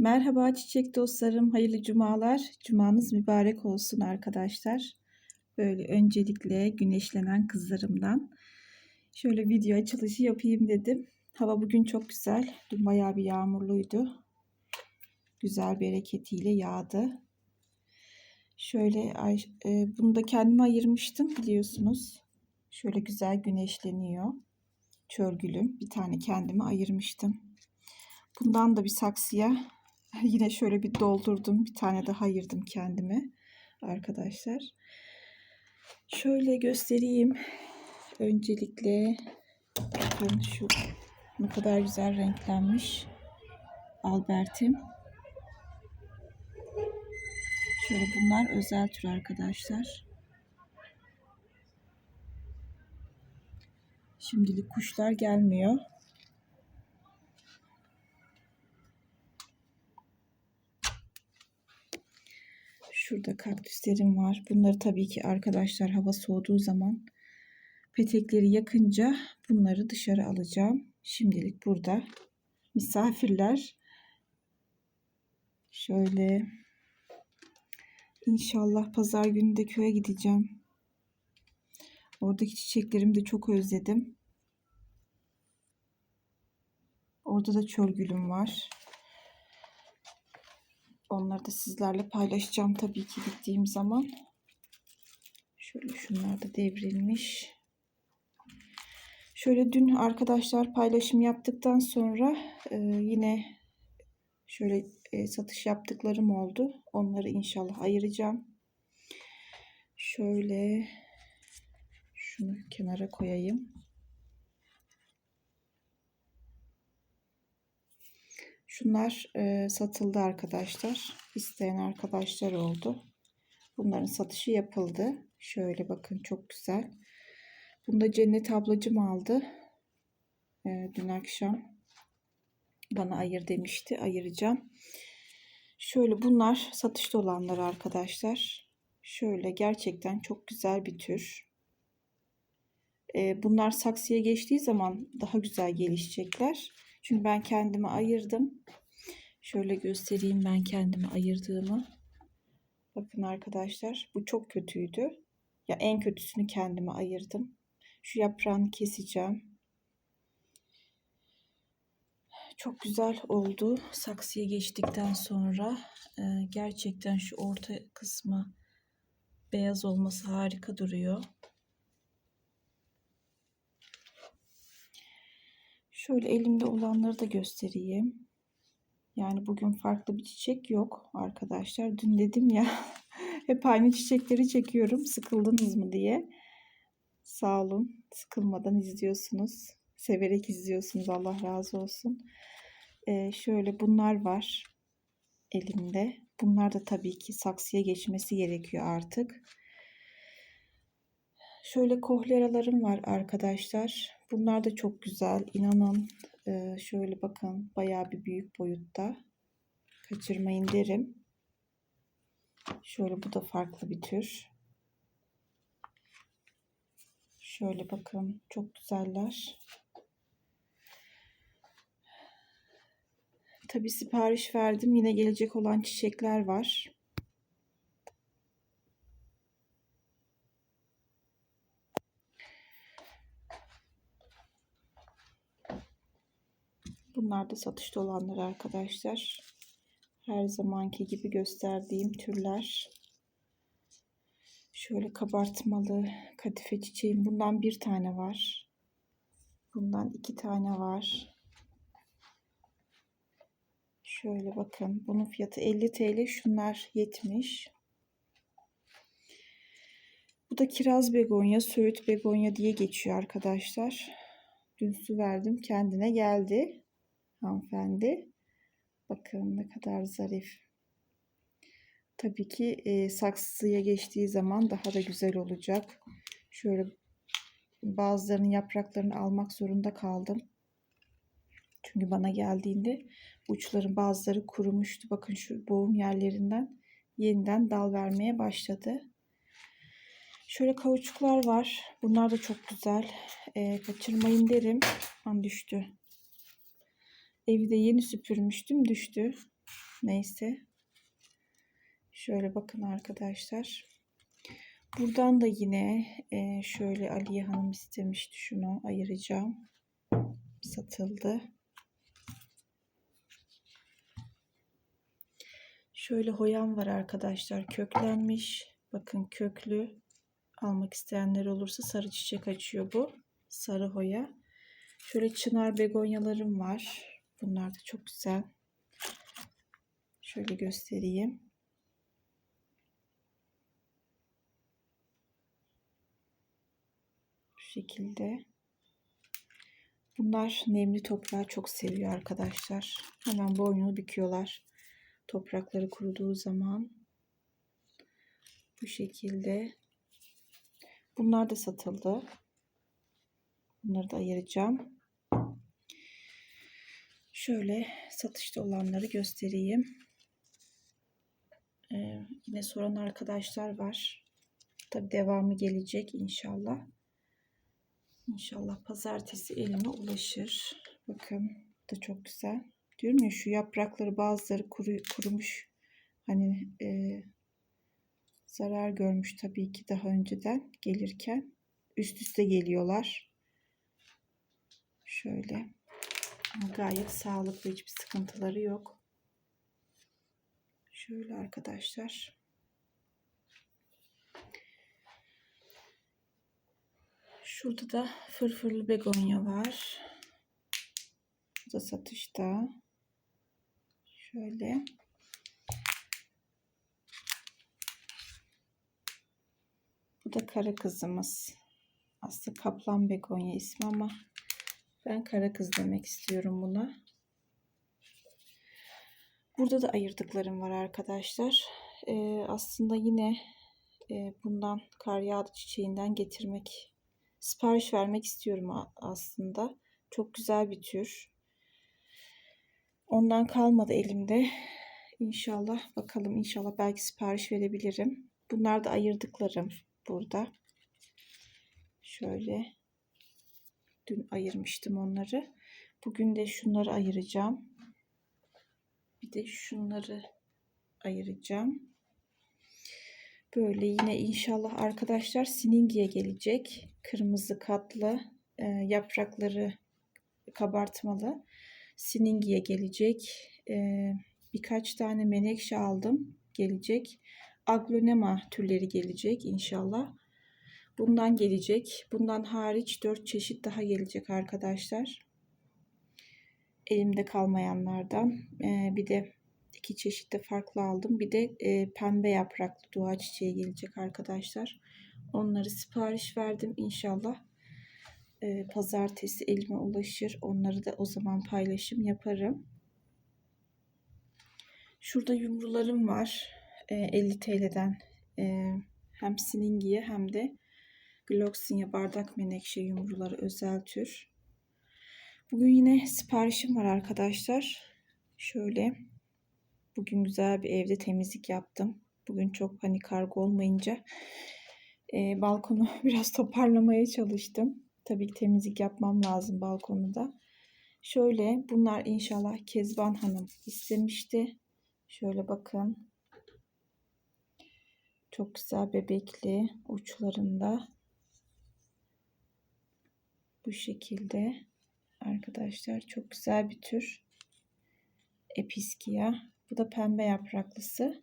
Merhaba çiçek dostlarım, hayırlı cumalar. Cumanız mübarek olsun arkadaşlar. Böyle öncelikle güneşlenen kızlarımdan şöyle video açılışı yapayım dedim. Hava bugün çok güzel. Dün bayağı bir yağmurluydu. Güzel bereketiyle yağdı. Şöyle e, bunu da kendime ayırmıştım biliyorsunuz. Şöyle güzel güneşleniyor. Çörgülüm. Bir tane kendime ayırmıştım. Bundan da bir saksıya Yine şöyle bir doldurdum. Bir tane daha ayırdım kendime arkadaşlar. Şöyle göstereyim. Öncelikle bakın şu ne kadar güzel renklenmiş. Albert'im. Şöyle bunlar özel tür arkadaşlar. Şimdilik kuşlar gelmiyor. Şurada kaktüslerim var. Bunları tabii ki arkadaşlar hava soğuduğu zaman petekleri yakınca bunları dışarı alacağım. Şimdilik burada misafirler. Şöyle inşallah pazar günü de köye gideceğim. Oradaki çiçeklerimi de çok özledim. Orada da çölgülüm var. Onları da sizlerle paylaşacağım tabii ki gittiğim zaman. Şöyle şunlar da devrilmiş. Şöyle dün arkadaşlar paylaşım yaptıktan sonra e, yine şöyle e, satış yaptıklarım oldu. Onları inşallah ayıracağım. Şöyle şunu kenara koyayım. Şunlar e, satıldı arkadaşlar. İsteyen arkadaşlar oldu. Bunların satışı yapıldı. Şöyle bakın çok güzel. Bunu da Cennet ablacım aldı. E, dün akşam bana ayır demişti. Ayıracağım. Şöyle bunlar satışta olanlar arkadaşlar. Şöyle gerçekten çok güzel bir tür. E, bunlar saksıya geçtiği zaman daha güzel gelişecekler. Çünkü ben kendimi ayırdım. Şöyle göstereyim ben kendimi ayırdığımı. Bakın arkadaşlar bu çok kötüydü. Ya en kötüsünü kendime ayırdım. Şu yaprağını keseceğim. Çok güzel oldu. Saksıya geçtikten sonra e, gerçekten şu orta kısmı beyaz olması harika duruyor. Şöyle elimde olanları da göstereyim. Yani bugün farklı bir çiçek yok arkadaşlar. Dün dedim ya hep aynı çiçekleri çekiyorum. Sıkıldınız mı diye. Sağ olun. Sıkılmadan izliyorsunuz. Severek izliyorsunuz. Allah razı olsun. Ee, şöyle bunlar var elimde. Bunlar da tabii ki saksıya geçmesi gerekiyor artık. Şöyle kohleralarım var arkadaşlar. Bunlar da çok güzel. İnanın e, şöyle bakın bayağı bir büyük boyutta. Kaçırmayın derim. Şöyle bu da farklı bir tür. Şöyle bakın çok güzeller. Tabi sipariş verdim. Yine gelecek olan çiçekler var. Bunlar da satışta olanlar arkadaşlar. Her zamanki gibi gösterdiğim türler. Şöyle kabartmalı kadife çiçeğim. Bundan bir tane var. Bundan iki tane var. Şöyle bakın. Bunun fiyatı 50 TL. Şunlar 70. Bu da kiraz begonya, söğüt begonya diye geçiyor arkadaşlar. Dün su verdim. Kendine geldi hanımefendi. Bakın ne kadar zarif. Tabii ki e, saksıya geçtiği zaman daha da güzel olacak. Şöyle bazılarının yapraklarını almak zorunda kaldım. Çünkü bana geldiğinde uçların bazıları kurumuştu. Bakın şu boğum yerlerinden yeniden dal vermeye başladı. Şöyle kauçuklar var. Bunlar da çok güzel. E, kaçırmayın derim. An düştü. Evi de yeni süpürmüştüm düştü. Neyse. Şöyle bakın arkadaşlar. Buradan da yine e, şöyle Aliye Hanım istemişti şunu ayıracağım. Satıldı. Şöyle hoyam var arkadaşlar. Köklenmiş. Bakın köklü. Almak isteyenler olursa sarı çiçek açıyor bu. Sarı hoya. Şöyle çınar begonyalarım var. Bunlar da çok güzel. Şöyle göstereyim. Bu şekilde. Bunlar nemli toprağı çok seviyor arkadaşlar. Hemen boynunu büküyorlar. Toprakları kuruduğu zaman. Bu şekilde. Bunlar da satıldı. Bunları da ayıracağım. Şöyle satışta olanları göstereyim. Ee, yine soran arkadaşlar var. Tabi devamı gelecek inşallah. İnşallah pazartesi elime ulaşır. Bakın da çok güzel. Diyorum ya şu yaprakları bazıları kuru, kurumuş. Hani e, zarar görmüş tabii ki daha önceden gelirken. Üst üste geliyorlar. Şöyle. Gayet sağlıklı hiçbir sıkıntıları yok. Şöyle arkadaşlar. Şurada da fırfırlı begonya var. Bu da satışta. Şöyle. Bu da kara kızımız. Aslında kaplan begonya ismi ama ben kara kız demek istiyorum buna. Burada da ayırdıklarım var arkadaşlar. Ee, aslında yine e, bundan kar yağdı çiçeğinden getirmek, sipariş vermek istiyorum aslında. Çok güzel bir tür. Ondan kalmadı elimde. İnşallah bakalım inşallah belki sipariş verebilirim. Bunlar da ayırdıklarım burada. Şöyle dün ayırmıştım onları. Bugün de şunları ayıracağım. Bir de şunları ayıracağım. Böyle yine inşallah arkadaşlar siningiye gelecek. Kırmızı katlı e, yaprakları kabartmalı. Siningiye gelecek. E, birkaç tane menekşe aldım. Gelecek. Aglonema türleri gelecek inşallah. Bundan gelecek. Bundan hariç 4 çeşit daha gelecek arkadaşlar. Elimde kalmayanlardan. Ee, bir de iki çeşit de farklı aldım. Bir de e, pembe yapraklı dua çiçeği gelecek arkadaşlar. Onları sipariş verdim. İnşallah e, pazartesi elime ulaşır. Onları da o zaman paylaşım yaparım. Şurada yumrularım var. E, 50 TL'den e, hem siningiye hem de Gloxinia bardak menekşe yumruları özel tür. Bugün yine siparişim var arkadaşlar. Şöyle bugün güzel bir evde temizlik yaptım. Bugün çok hani kargo olmayınca e, balkonu biraz toparlamaya çalıştım. Tabii ki temizlik yapmam lazım balkonu da. Şöyle bunlar inşallah Kezban Hanım istemişti. Şöyle bakın. Çok güzel bebekli uçlarında. Bu şekilde arkadaşlar çok güzel bir tür. Episkia. Bu da pembe yapraklısı.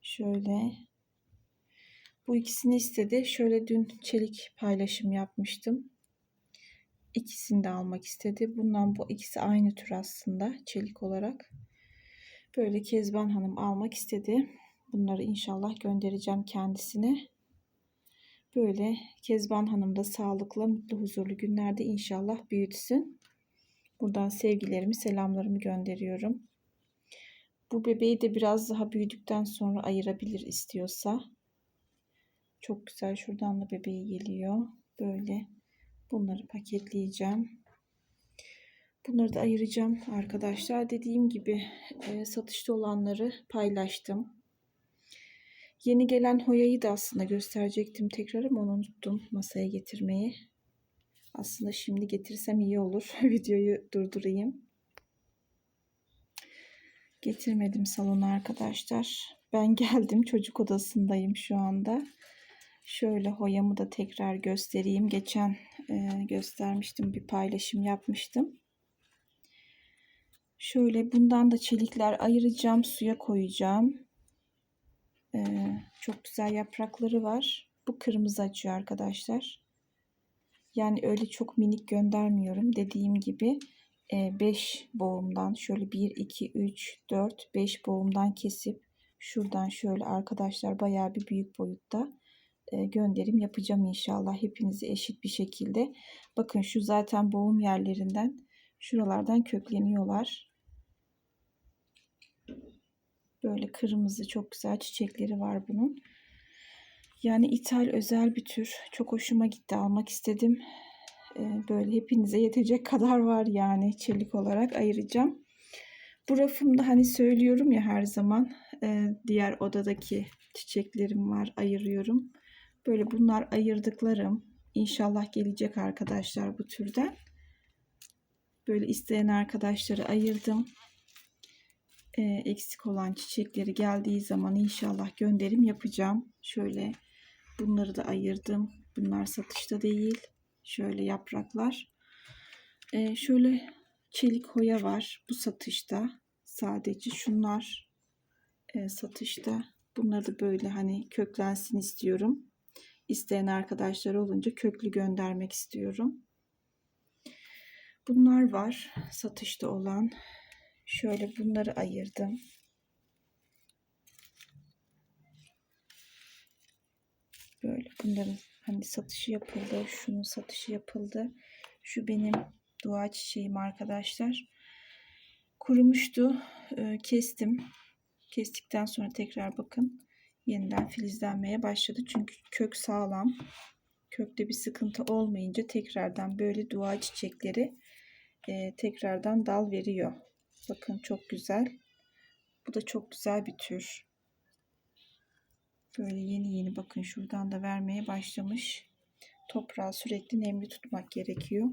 Şöyle. Bu ikisini istedi. Şöyle dün çelik paylaşım yapmıştım. İkisini de almak istedi. Bundan bu ikisi aynı tür aslında çelik olarak. Böyle Kezban Hanım almak istedi. Bunları inşallah göndereceğim kendisine. Böyle Kezban Hanım da sağlıklı, mutlu, huzurlu günlerde inşallah büyütsün. Buradan sevgilerimi, selamlarımı gönderiyorum. Bu bebeği de biraz daha büyüdükten sonra ayırabilir istiyorsa. Çok güzel. Şuradan da bebeği geliyor. Böyle bunları paketleyeceğim. Bunları da ayıracağım arkadaşlar. Dediğim gibi e, satışta olanları paylaştım. Yeni gelen Hoya'yı da aslında gösterecektim tekrar ama onu unuttum masaya getirmeyi. Aslında şimdi getirsem iyi olur. Videoyu durdurayım. Getirmedim salona arkadaşlar. Ben geldim çocuk odasındayım şu anda. Şöyle hoyamı da tekrar göstereyim. Geçen e, göstermiştim bir paylaşım yapmıştım. Şöyle bundan da çelikler ayıracağım. Suya koyacağım. E, çok güzel yaprakları var. Bu kırmızı açıyor arkadaşlar. Yani öyle çok minik göndermiyorum. Dediğim gibi 5 boğumdan şöyle 1, 2, 3, 4, 5 boğumdan kesip şuradan şöyle arkadaşlar bayağı bir büyük boyutta e, gönderim yapacağım inşallah. Hepinizi eşit bir şekilde. Bakın şu zaten boğum yerlerinden şuralardan kökleniyorlar. Böyle kırmızı çok güzel çiçekleri var bunun. Yani ithal özel bir tür. Çok hoşuma gitti. Almak istedim. Ee, böyle hepinize yetecek kadar var yani çelik olarak ayıracağım. Bu rafımda hani söylüyorum ya her zaman e, diğer odadaki çiçeklerim var ayırıyorum. Böyle bunlar ayırdıklarım. İnşallah gelecek arkadaşlar bu türden. Böyle isteyen arkadaşları ayırdım. E, eksik olan çiçekleri geldiği zaman inşallah gönderim yapacağım. Şöyle bunları da ayırdım. Bunlar satışta değil. Şöyle yapraklar. E, şöyle çelik hoya var. Bu satışta. Sadece şunlar e, satışta. Bunları da böyle hani köklensin istiyorum. İsteyen arkadaşlar olunca köklü göndermek istiyorum. Bunlar var satışta olan. Şöyle bunları ayırdım. Böyle bunların hani satışı yapıldı. Şunun satışı yapıldı. Şu benim dua çiçeğim arkadaşlar. Kurumuştu. Ee, kestim. Kestikten sonra tekrar bakın yeniden filizlenmeye başladı. Çünkü kök sağlam. Kökte bir sıkıntı olmayınca tekrardan böyle dua çiçekleri e, tekrardan dal veriyor. Bakın çok güzel. Bu da çok güzel bir tür. Böyle yeni yeni bakın şuradan da vermeye başlamış. Toprağı sürekli nemli tutmak gerekiyor.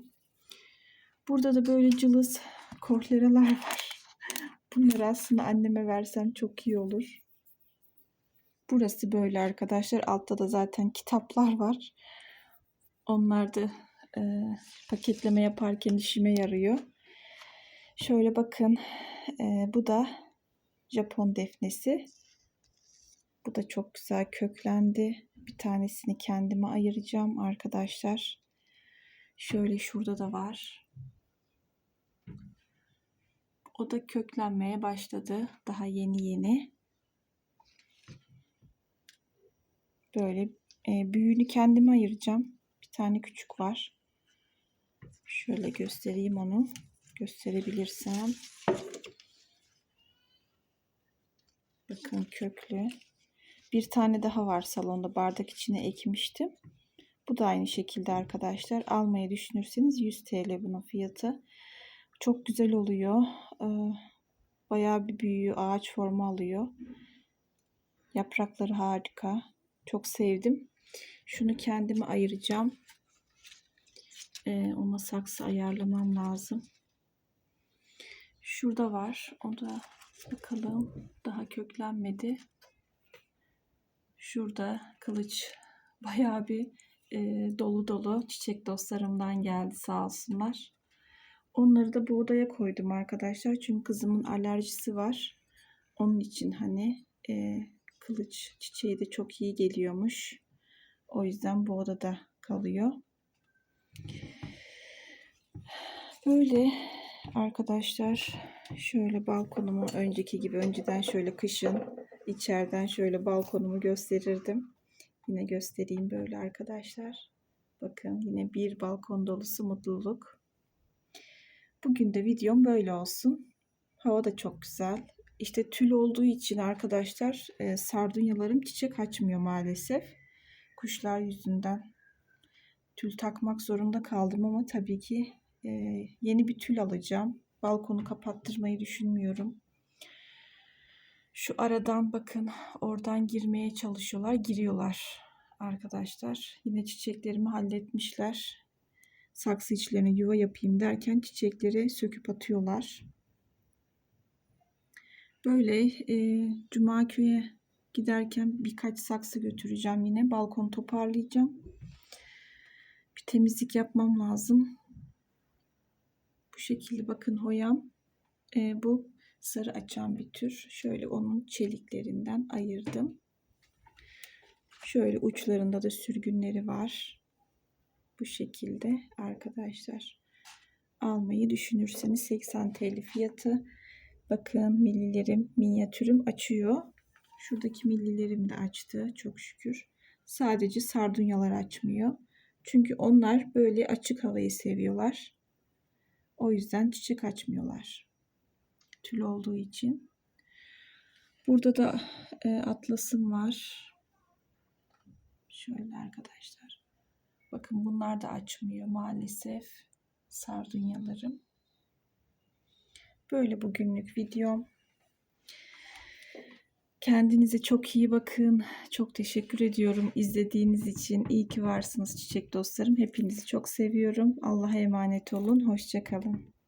Burada da böyle cılız kohleralar var. Bunları aslında anneme versem çok iyi olur. Burası böyle arkadaşlar. Altta da zaten kitaplar var. Onlar da e, paketleme yaparken işime yarıyor. Şöyle bakın. E, bu da Japon defnesi. Bu da çok güzel köklendi. Bir tanesini kendime ayıracağım arkadaşlar. Şöyle şurada da var. O da köklenmeye başladı. Daha yeni yeni. Böyle e, büyüğünü kendime ayıracağım. Bir tane küçük var. Şöyle göstereyim onu. Gösterebilirsem. Bakın köklü. Bir tane daha var salonda bardak içine ekmiştim. Bu da aynı şekilde arkadaşlar. Almayı düşünürseniz 100 TL bunun fiyatı. Çok güzel oluyor. Ee, bayağı bir büyüyor. Ağaç formu alıyor. Yaprakları harika. Çok sevdim. Şunu kendime ayıracağım. Ee, ona saksı ayarlamam lazım. Şurada var. O da bakalım. Daha köklenmedi. Şurada kılıç bayağı bir e, dolu dolu çiçek dostlarımdan geldi sağ olsunlar. Onları da bu odaya koydum arkadaşlar. Çünkü kızımın alerjisi var. Onun için hani e, kılıç çiçeği de çok iyi geliyormuş. O yüzden bu odada kalıyor. Böyle arkadaşlar şöyle balkonumu önceki gibi önceden şöyle kışın içeriden şöyle balkonumu gösterirdim. Yine göstereyim böyle arkadaşlar. Bakın yine bir balkon dolusu mutluluk. Bugün de videom böyle olsun. Hava da çok güzel. İşte tül olduğu için arkadaşlar e, sardunyalarım çiçek açmıyor maalesef. Kuşlar yüzünden tül takmak zorunda kaldım ama tabii ki e, yeni bir tül alacağım. Balkonu kapattırmayı düşünmüyorum. Şu aradan bakın oradan girmeye çalışıyorlar. Giriyorlar arkadaşlar. Yine çiçeklerimi halletmişler. Saksı içlerine yuva yapayım derken çiçekleri söküp atıyorlar. Böyle e, Cuma köye giderken birkaç saksı götüreceğim yine. Balkonu toparlayacağım. Bir temizlik yapmam lazım. Bu şekilde bakın hoyam. E, bu sarı açan bir tür. Şöyle onun çeliklerinden ayırdım. Şöyle uçlarında da sürgünleri var. Bu şekilde arkadaşlar. Almayı düşünürseniz 80 TL fiyatı. Bakın millilerim, minyatürüm açıyor. Şuradaki millilerim de açtı çok şükür. Sadece sardunyalar açmıyor. Çünkü onlar böyle açık havayı seviyorlar. O yüzden çiçek açmıyorlar. Tül olduğu için. Burada da e, atlasım var. Şöyle arkadaşlar. Bakın bunlar da açmıyor maalesef. Sardunyalarım. Böyle bugünlük videom. Kendinize çok iyi bakın. Çok teşekkür ediyorum izlediğiniz için. İyi ki varsınız çiçek dostlarım. Hepinizi çok seviyorum. Allah'a emanet olun. Hoşçakalın.